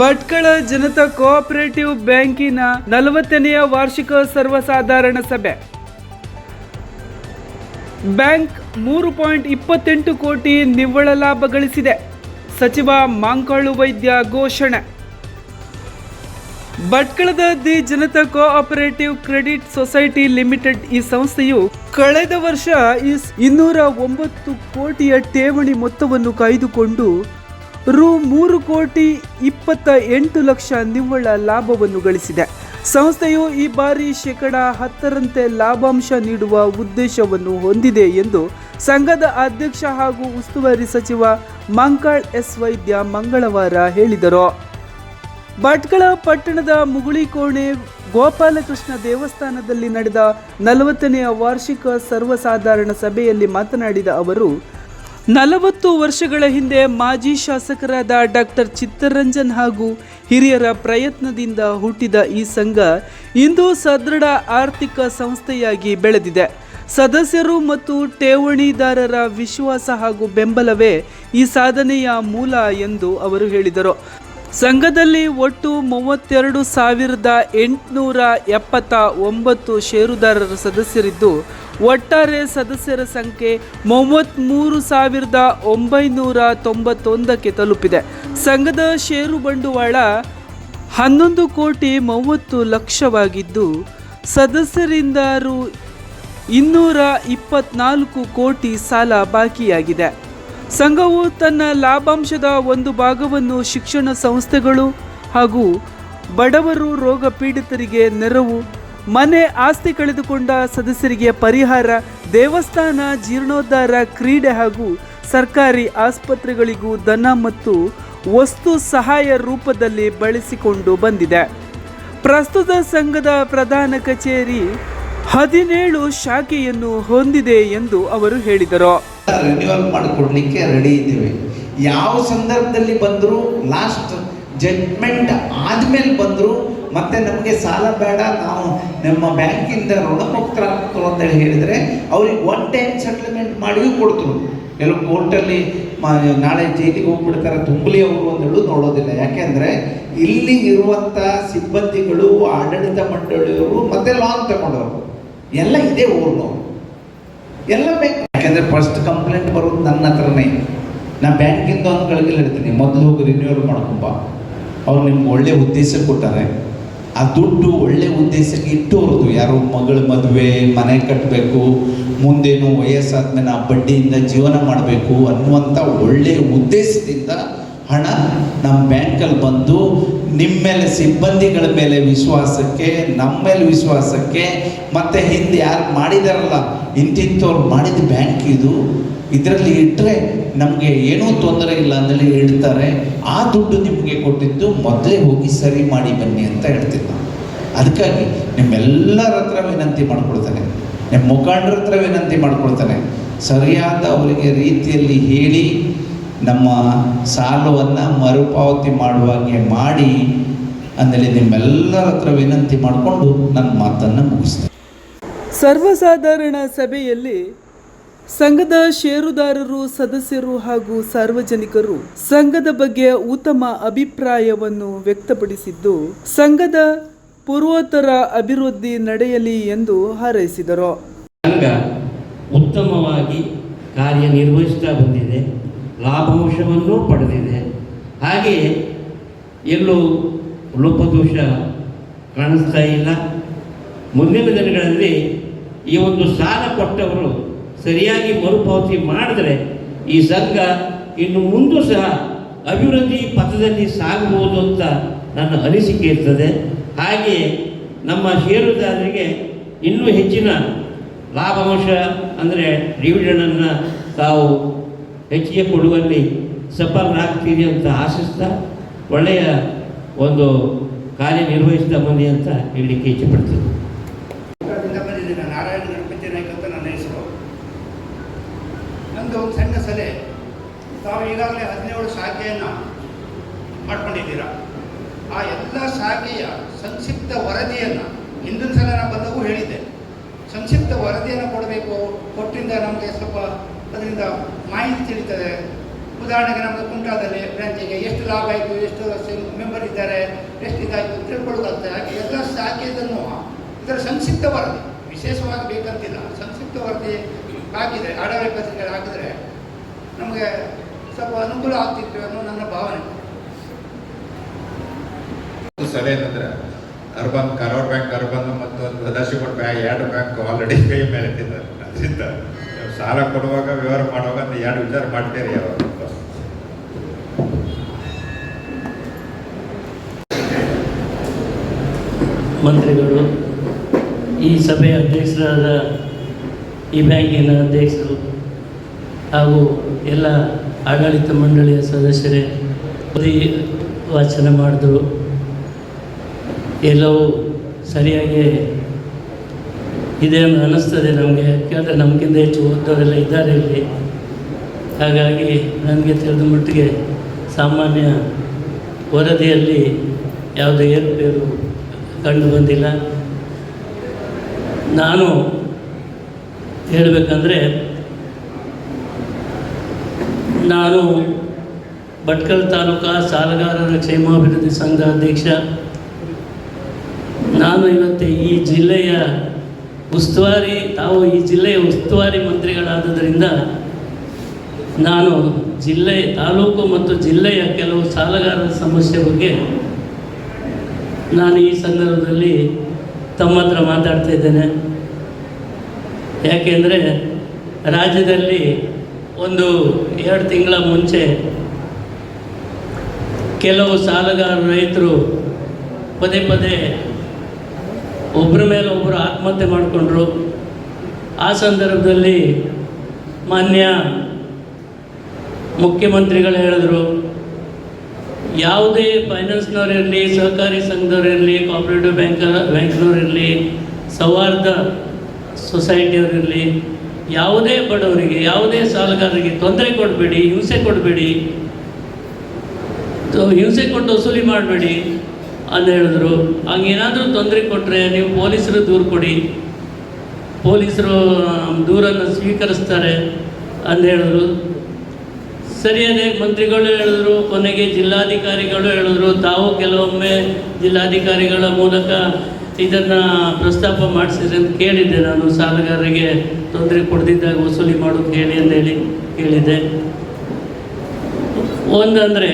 Bhatkal Janata cooperative ಬ್ಯಾಂಕಿನ ನಲವತ್ತನೆಯ ವಾರ್ಷಿಕ ಸರ್ವಸಾಧಾರಣ ಸಭೆ. ಬ್ಯಾಂಕ್ ಮೂರು ಪಾಯಿಂಟ್ ಇಪ್ಪತ್ತೆಂಟು ಕೋಟಿ ನಿವ್ವಳ ಲಾಭ ಗಳಿಸಿದೆ. ಸಚಿವ ಮಾಂಕಾಳು ವೈದ್ಯ ಘೋಷಣೆ. ಭಟ್ಕಳದ the Janata cooperative credit society limited ಈ ಸಂಸ್ಥೆಯು ಕಳೆದ ವರ್ಷ ಈ ಇನ್ನೂರ ಒಂಬತ್ತು ಕೋಟಿಯ ಠೇವಣಿ ಮೊತ್ತವನ್ನು ಕಾಯ್ದುಕೊಂಡು ರು ಮೂರು ಕೋಟಿ ಇಪ್ಪತ್ತ ಎಂಟು ಲಕ್ಷ ನಿವ್ವಳ ಲಾಭವನ್ನು ಗಳಿಸಿದೆ. ಸಂಸ್ಥೆಯು ಈ ಬಾರಿ ಶೇಕಡ ಹತ್ತರಂತೆ ಲಾಭಾಂಶ ನೀಡುವ ಉದ್ದೇಶವನ್ನು ಹೊಂದಿದೆ ಎಂದು ಸಂಘದ ಅಧ್ಯಕ್ಷ ಹಾಗೂ ಉಸ್ತುವಾರಿ ಸಚಿವ ಮಂಕಾಳ್ ಎಸ್ ವೈದ್ಯ ಮಂಗಳವಾರ ಹೇಳಿದರು. ಭಟ್ಕಳ ಪಟ್ಟಣದ ಮುಗುಳಿಕೋಣೆ ಗೋಪಾಲಕೃಷ್ಣ ದೇವಸ್ಥಾನದಲ್ಲಿ ನಡೆದ ನಲವತ್ತನೆಯ ವಾರ್ಷಿಕ ಸರ್ವಸಾಧಾರಣ ಸಭೆಯಲ್ಲಿ ಮಾತನಾಡಿದ ಅವರು ನಲವತ್ತು ವರ್ಷಗಳ ಹಿಂದೆ ಮಾಜಿ ಶಾಸಕರಾದ ಡಾಕ್ಟರ್ ಚಿತ್ತರಂಜನ್ ಹಾಗೂ ಹಿರಿಯರ ಪ್ರಯತ್ನದಿಂದ ಹುಟ್ಟಿದ ಈ ಸಂಘ ಇಂದು ಸದೃಢ ಆರ್ಥಿಕ ಸಂಸ್ಥೆಯಾಗಿ ಬೆಳೆದಿದೆ. ಸದಸ್ಯರು ಮತ್ತು ಠೇವಣಿದಾರರ ವಿಶ್ವಾಸ ಹಾಗೂ ಬೆಂಬಲವೇ ಈ ಸಾಧನೆಯ ಮೂಲ ಎಂದು ಅವರು ಹೇಳಿದರು. ಸಂಘದಲ್ಲಿ ಒಟ್ಟು ಮೂವತ್ತೆರಡು ಸಾವಿರದ ಎಂಟುನೂರ ಎಪ್ಪತ್ತ ಒಂಬತ್ತು ಷೇರುದಾರರ ಸದಸ್ಯರಿದ್ದು ಒಟ್ಟಾರೆ ಸದಸ್ಯರ ಸಂಖ್ಯೆ ಮೂವತ್ತ್ಮೂರು ಸಾವಿರದ ಒಂಬೈನೂರ ತೊಂಬತ್ತೊಂದಕ್ಕೆ ತಲುಪಿದೆ. ಸಂಘದ ಷೇರು ಬಂಡವಾಳ ಹನ್ನೊಂದು ಕೋಟಿ ಮೂವತ್ತು ಲಕ್ಷವಾಗಿದ್ದು ಸದಸ್ಯರಿಂದ ರು ಇನ್ನೂರ ಇಪ್ಪತ್ನಾಲ್ಕು ಕೋಟಿ ಸಾಲ ಬಾಕಿಯಾಗಿದೆ. ಸಂಘವು ತನ್ನ ಲಾಭಾಂಶದ ಒಂದು ಭಾಗವನ್ನು ಶಿಕ್ಷಣ ಸಂಸ್ಥೆಗಳು ಹಾಗೂ ಬಡವರು ರೋಗ ಪೀಡಿತರಿಗೆ ನೆರವು ಮನೆ ಆಸ್ತಿ ಕಳೆದುಕೊಂಡ ಸದಸ್ಯರಿಗೆ ಪರಿಹಾರ, ದೇವಸ್ಥಾನ, ಜೀರ್ಣೋದ್ಧಾರ, ಕ್ರೀಡೆ ಹಾಗೂ ಸರ್ಕಾರಿ ಆಸ್ಪತ್ರೆಗಳಿಗೂ ಧನ ಮತ್ತು ವಸ್ತು ಸಹಾಯ ರೂಪದಲ್ಲಿ ಬಳಸಿಕೊಂಡು ಬಂದಿದೆ. ಪ್ರಸ್ತುತ ಸಂಘದ ಪ್ರಧಾನ ಕಚೇರಿ ಹದಿನೇಳು ಶಾಖೆಯನ್ನು ಹೊಂದಿದೆ ಎಂದು ಅವರು ಹೇಳಿದರು. ರಿನ್ಯೂವಲ್ ಮಾಡಿಕೊಡ್ಲಿಕ್ಕೆ ರೆಡಿ ಇದ್ದೀವಿ. ಯಾವ ಸಂದರ್ಭದಲ್ಲಿ ಬಂದರೂ ಲಾಸ್ಟ್ ಜಡ್ಜ್ಮೆಂಟ್ ಆದ್ಮೇಲೆ ಬಂದರೂ ಮತ್ತೆ ನಮಗೆ ಸಾಲ ಬೇಡ, ನಾವು ನಮ್ಮ ಬ್ಯಾಂಕಿಂದ ರುಪೋತ್ರ ಅಂತ ಹೇಳಿದರೆ, ಅವ್ರಿಗೆ ಒನ್ ಟೈಮ್ ಸೆಟ್ಲ್ಮೆಂಟ್ ಮಾಡಿಯೂ ಕೊಡ್ತರು. ಕೆಲವು ಕೋರ್ಟಲ್ಲಿ ನಾಳೆ ಜೈಲಿಗೆ ಹೋಗ್ಬಿಡ್ತಾರೆ, ತುಂಬಲಿ ಅವರು ಹೇಳೋದು ನೋಡೋದಿಲ್ಲ. ಯಾಕೆಂದರೆ ಇಲ್ಲಿ ಇರುವಂಥ ಸಿಬ್ಬಂದಿಗಳು, ಆಡಳಿತ ಮಂಡಳಿಯವರು ಮತ್ತೆ ಲಾನ್ ತಗೊಂಡವರು. ಎಲ್ಲ ಇದೇ ಊರಿನವರು ಎಲ್ಲ ಬೇಕು. ಯಾಕೆಂದ್ರೆ ಫಸ್ಟ್ ಕಂಪ್ಲೇಂಟ್ ಬರೋದು ನನ್ನ ಹತ್ರನೇ. ನಾ ಬ್ಯಾಂಕಿಂದ ಒಂದು ಗಳಿಗೆ ಹೇಳ್ತೀನಿ ಮೊದಲು ಹೋಗಿ ರಿನ್ಯೂವಲ್ ಮಾಡ್ಕೊಂಬ ಅವ್ರು ನಿಮ್ಗೆ ಒಳ್ಳೆ ಉದ್ದೇಶ ಕೊಟ್ಟಾರೆ. ಆ ದುಡ್ಡು ಒಳ್ಳೆ ಉದ್ದೇಶಕ್ಕೆ ಇಟ್ಟು ಅವ್ರದ್ದು ಯಾರೋ ಮಗಳ ಮದುವೆ, ಮನೆ ಕಟ್ಟಬೇಕು ಮುಂದೇನು ವಯಸ್ಸಾದ್ಮೇಲೆ ಆ ಬಡ್ಡಿಯಿಂದ ಜೀವನ ಮಾಡಬೇಕು ಅನ್ನುವಂಥ ಒಳ್ಳೆಯ ಉದ್ದೇಶದಿಂದ ಹಣ ನಮ್ಮ ಬ್ಯಾಂಕಲ್ಲಿ ಬಂದು ನಿಮ್ಮ ಮೇಲೆ ಸಿಬ್ಬಂದಿಗಳ ಮೇಲೆ ವಿಶ್ವಾಸಕ್ಕೆ ನಮ್ಮ ಮೇಲೆ ವಿಶ್ವಾಸಕ್ಕೆ, ಮತ್ತೆ ಹಿಂದೆ ಯಾರು ಮಾಡಿದಾರಲ್ಲ, ಇಂತಿಂಥವ್ರು ಮಾಡಿದ ಬ್ಯಾಂಕ್ ಇದು. ಇದರಲ್ಲಿ ಇಟ್ಟರೆ ನಮಗೆ ಏನೂ ತೊಂದರೆ ಇಲ್ಲ ಅಂತೇಳಿ ಹೇಳ್ತಾರೆ. ಆ ದುಡ್ಡು ನಿಮಗೆ ಕೊಟ್ಟಿದ್ದು ಮೊದಲೇ ಹೋಗಿ ಸರಿ ಮಾಡಿ ಬನ್ನಿ ಅಂತ ಹೇಳ್ತಿದ್ದ ಅದಕ್ಕಾಗಿ ನಿಮ್ಮೆಲ್ಲರ ಹತ್ರ ವಿನಂತಿ ಮಾಡ್ಕೊಳ್ತಾನೆ. ನಿಮ್ಮ ಮುಖಂಡರ ಹತ್ರ ವಿನಂತಿ ಮಾಡ್ಕೊಳ್ತಾನೆ. ಸರಿಯಾದ ಅವರಿಗೆ ರೀತಿಯಲ್ಲಿ ಹೇಳಿ ನಮ್ಮ ಸಾಲವನ್ನು ಮರುಪಾವತಿ ಮಾಡುವಾಗೆ ಮಾಡಿ ಅಂದರೆ ನಿಮ್ಮೆಲ್ಲರ ಹತ್ರ ವಿನಂತಿ ಮಾಡಿಕೊಂಡು ನನ್ನ ಮಾತನ್ನು ಮುಗಿಸ್ತೇನೆ. ಸರ್ವಸಾಧಾರಣ ಸಭೆಯಲ್ಲಿ ಸಂಘದ ಷೇರುದಾರರು ಸದಸ್ಯರು ಹಾಗೂ ಸಾರ್ವಜನಿಕರು ಸಂಘದ ಬಗ್ಗೆ ಉತ್ತಮ ಅಭಿಪ್ರಾಯವನ್ನು ವ್ಯಕ್ತಪಡಿಸಿದ್ದು ಸಂಘದ ಪೂರ್ವೋತ್ತರ ಅಭಿವೃದ್ಧಿ ನಡೆಯಲಿ ಎಂದು ಹಾರೈಸಿದರು. ಸಂಘ ಉತ್ತಮವಾಗಿ ಕಾರ್ಯನಿರ್ವಹಿಸ್ತಾ ಬಂದಿದೆ. ಲಾಭಾಂಶವನ್ನು ಪಡೆದಿದೆ. ಹಾಗೆ ಎಲ್ಲೂ ಲೋಪದೋಷ ಕಾಣಿಸ್ತಾ ಇಲ್ಲ. ಮುಂದಿನ ದಿನಗಳಲ್ಲಿ ಈ ಒಂದು ಸಾಲ ಕೊಟ್ಟವರು ಸರಿಯಾಗಿ ಮರುಪಾವತಿ ಮಾಡಿದರೆ ಈ ಸಂಘ ಇನ್ನು ಮುಂದೂ ಸಹ ಅಭಿವೃದ್ಧಿ ಪಥದಲ್ಲಿ ಸಾಗಬಹುದು ಅಂತ ನನ್ನ ಅನಿಸಿಕೆ ಇರ್ತದೆ. ಹಾಗೆ ನಮ್ಮ ಷೇರುದಾರರಿಗೆ ಇನ್ನೂ ಹೆಚ್ಚಿನ ಲಾಭಾಂಶ ಅಂದರೆ ಡಿವಿಡೆಂಡನ್ನು ತಾವು ಹೆಚ್ಚಿಗೆ ಕೊಡುವಲ್ಲಿ ಸಫಲರಾಗ್ತೀರಿ ಅಂತ ಆಶಿಸ್ತಾ ಒಳ್ಳೆಯ ಒಂದು ಕಾರ್ಯನಿರ್ವಹಿಸ್ತಾ ಬಂದಿ ಅಂತ ಹೇಳಲಿಕ್ಕೆ ಇಚ್ಛೆಪಡ್ತೀನಿ. ನಾರಾಯಣ ಗಣಪತಿ ಅಂತ ನನ್ನ ಒಂದು ಸಣ್ಣ ಸಲಹೆ ತಾವು ಈಗಾಗಲೇ ಹದಿನೇಳು ಶಾಖೆಯನ್ನು ಮಾಡ್ಕೊಂಡಿದ್ದೀರಾ? ಆ ಎಲ್ಲ ಶಾಖೆಯ ಸಂಕ್ಷಿಪ್ತ ವರದಿಯನ್ನು ಹಿಂದಿನ ಸಲ ನಾನು ಬಂದಾಗೂ ಹೇಳಿದ್ದೆ. ಸಂಕ್ಷಿಪ್ತ ವರದಿಯನ್ನು ಕೊಡಬೇಕು. ಕೊಟ್ಟಿಂದ ನಮಗೆ ಸ್ವಲ್ಪ ಅದರಿಂದ ಮಾಹಿತಿ ತಿಳಿತದೆ. ಉದಾಹರಣೆಗೆ ನಮ್ಮದು ಕುಂಟಾದಲ್ಲಿ ಬ್ರಾಂಚಿಗೆ ಎಷ್ಟು ಲಾಭ ಆಯಿತು, ಎಷ್ಟು ಮೆಂಬರ್ ಇದ್ದಾರೆ, ಎಷ್ಟು ಇದಾಯಿತು ತಿಳ್ಕೊಳ್ಳೋದಾಗ್ತದೆ ಹಾಗೆ ಎಲ್ಲ ಶಾಖೆಯನ್ನು ಇದರ ಸಂಕ್ಷಿಪ್ತ ವರದಿ, ವಿಶೇಷವಾಗಿ ಬೇಕಂತಿಲ್ಲ, ಸಂಕ್ಷಿಪ್ತ ವರದಿ ಹಾಕಿದರೆ ಆಡಳಿತ ಪತ್ರಿಕೆ ಹಾಕಿದರೆ ನಮಗೆ ಸ್ವಲ್ಪ ಅನುಕೂಲ ಆಗ್ತಿತ್ತು ಅನ್ನೋ ನನ್ನ ಭಾವನೆ. ಒಂದು ಸಲಹೆ ಏನಂದ್ರೆ, ಅರ್ಬನ್ ಕರೋಡ್ ಬ್ಯಾಂಕ್ ಅರ್ಬನ್ ಮತ್ತು ಸದಾಶಿವ ಬ್ಯಾಂಕ್ ಎರಡು ಬ್ಯಾಂಕ್ ಆಲ್ರೆಡಿ ಕೈ ಮೇಲೆ ಅದರಿಂದ ಸಾಲ ಕೊಡುವಾಗ, ವ್ಯವಹಾರ ಮಾಡುವಾಗ ಅಂತ ಎರಡು ವಿಚಾರ ಮಾಡ್ತೀರಿ ಯಾವಾಗ ಮಂತ್ರಿಗಳು, ಈ ಸಭೆಯ ಅಧ್ಯಕ್ಷರಾದ ಈ ಬ್ಯಾಂಕಿನ ಅಧ್ಯಕ್ಷರು ಹಾಗೂ ಎಲ್ಲ ಆಡಳಿತ ಮಂಡಳಿಯ ಸದಸ್ಯರೇ ವಾಚನ ಮಾಡಿದ್ರು. ಎಲ್ಲವೂ ಸರಿಯಾಗಿ ಇದೆ ಅಂತ ಅನ್ನಿಸ್ತದೆ ನಮಗೆ? ಯಾಕಂದರೆ ನಮಗಿಂತ ಹೆಚ್ಚು ಓದೋರೆಲ್ಲ ಇದ್ದಾರೆ ಇಲ್ಲಿ. ಹಾಗಾಗಿ ನನಗೆ ತಿಳಿದ ಮಟ್ಟಿಗೆ ಸಾಮಾನ್ಯ ವರದಿಯಲ್ಲಿ ಯಾವುದೇ ಏರುಪೇರು ಕಂಡು ಬಂದಿಲ್ಲ. ನಾನು ಹೇಳಬೇಕಂದ್ರೆ, ನಾನು ಭಟ್ಕಲ್ ತಾಲೂಕಾ ಸಾಲಗಾರರ ಕ್ಷೇಮಾಭಿವೃದ್ಧಿ ಸಂಘ ಅಧ್ಯಕ್ಷ. ನಾನು ಇವತ್ತು ಈ ಜಿಲ್ಲೆಯ ಉಸ್ತುವಾರಿ, ತಾವು ಈ ಜಿಲ್ಲೆಯ ಉಸ್ತುವಾರಿ ಮಂತ್ರಿಗಳಾದ್ದರಿಂದ ನಾನು ಜಿಲ್ಲೆ ತಾಲೂಕು ಮತ್ತು ಜಿಲ್ಲೆಯ ಕೆಲವು ಸಾಲಗಾರರ ಸಮಸ್ಯೆ ಬಗ್ಗೆ ನಾನು ಈ ಸಂದರ್ಭದಲ್ಲಿ ತಮ್ಮ ಹತ್ರ ಮಾತಾಡ್ತಾ ಇದ್ದೇನೆ. ಯಾಕೆಂದರೆ ರಾಜ್ಯದಲ್ಲಿ ಒಂದು ಎರಡು ತಿಂಗಳ ಮುಂಚೆ ಕೆಲವು ಸಾಲಗಾರ ರೈತರು ಪದೇ ಪದೇ ಒಬ್ಬರ ಮೇಲೆ ಒಬ್ಬರು ಆತ್ಮಹತ್ಯೆ ಮಾಡಿಕೊಂಡ್ರು. ಆ ಸಂದರ್ಭದಲ್ಲಿ ಮಾನ್ಯ ಮುಖ್ಯಮಂತ್ರಿಗಳು ಹೇಳಿದ್ರು, ಯಾವುದೇ ಫೈನಾನ್ಸ್ನವರಿರಲಿ ಸಹಕಾರಿ ಸಂಘದವರಿರಲಿ ಕೋಆಪರೇಟಿವ್ ಬ್ಯಾಂಕ್ ಬ್ಯಾಂಕ್ನವರಿರಲಿ ಸೌಹಾರ್ದ ಸೊಸೈಟಿಯವರಿರಲಿ ಯಾವುದೇ ಬಡವರಿಗೆ, ಯಾವುದೇ ಸಾಲಗಾರರಿಗೆ ತೊಂದರೆ ಕೊಡಬೇಡಿ, ಹಿಂಸೆ ಕೊಡಬೇಡಿ. ಹಿಂಸೆ ಕೊಟ್ಟು ವಸೂಲಿ ಮಾಡಬೇಡಿ. ಅಂತ ಹೇಳಿದ್ರು. ಹಂಗೇನಾದರೂ ತೊಂದರೆ ಕೊಟ್ಟರೆ ನೀವು ಪೊಲೀಸರು ದೂರು ಕೊಡಿ. ಪೊಲೀಸರು ದೂರನ್ನು ಸ್ವೀಕರಿಸ್ತಾರೆ ಅಂತ ಹೇಳಿದ್ರು. ಸರಿಯಾದ ಮಂತ್ರಿಗಳು ಹೇಳಿದ್ರು, ಕೊನೆಗೆ ಜಿಲ್ಲಾಧಿಕಾರಿಗಳು ಹೇಳಿದ್ರು. ತಾವು ಕೆಲವೊಮ್ಮೆ ಜಿಲ್ಲಾಧಿಕಾರಿಗಳ ಮೂಲಕ ಇದನ್ನು ಪ್ರಸ್ತಾಪ ಮಾಡಿಸಿದ್ರೆ ಅಂತ ಕೇಳಿದ್ದೆ ನಾನು. ಸಾಲಗಾರರಿಗೆ ತೊಂದರೆ ಕೊಡದಿದ್ದಾಗ ವಸೂಲಿ ಮಾಡು ಹೇಳಿ ಅಂತ ಹೇಳಿ ಕೇಳಿದ್ದೆ. ಒಂದಂದರೆ,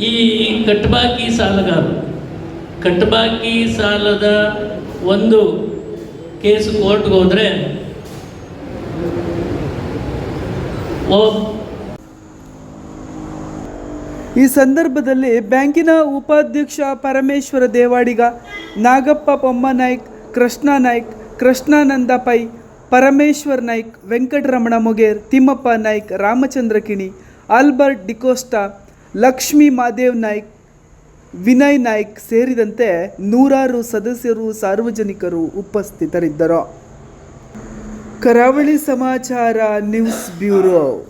ಈ ಕಟ್ಬಾಕಿ ಸಾಲಗಾರರು ಕಟ್ಬಾಕಿ ಸಾಲದ ಒಂದು ಕೇಸು ಕೋರ್ಟ್ಗೆ ಹೋದರೆ ಈ ಸಂದರ್ಭದಲ್ಲಿ ಬ್ಯಾಂಕಿನ ಉಪಾಧ್ಯಕ್ಷ ಪರಮೇಶ್ವರ ದೇವಾಡಿಗ, ನಾಗಪ್ಪ ಪೊಮ್ಮನಾಯ್ಕ್ ಕೃಷ್ಣ ನಾಯ್ಕ್, ಕೃಷ್ಣಾನಂದ ಪೈ, ಪರಮೇಶ್ವರ್ ನಾಯ್ಕ್, ವೆಂಕಟರಮಣ ಮೊಗೇರ್, ತಿಮ್ಮಪ್ಪ ನಾಯ್ಕ್, ರಾಮಚಂದ್ರ ಕಿಣಿ, ಆಲ್ಬರ್ಟ್ ಡಿಕೋಸ್ಟಾ, ಲಕ್ಷ್ಮೀ ಮಾದೇವ್ ನಾಯ್ಕ್ ವಿನಯ್ ನಾಯ್ಕ್ ಸೇರಿದಂತೆ ನೂರಾರು ಸದಸ್ಯರು ಸಾರ್ವಜನಿಕರು ಉಪಸ್ಥಿತರಿದ್ದರು. ಕರಾವಳಿ ಸಮಾಚಾರ ನ್ಯೂಸ್ ಬ್ಯೂರೋ.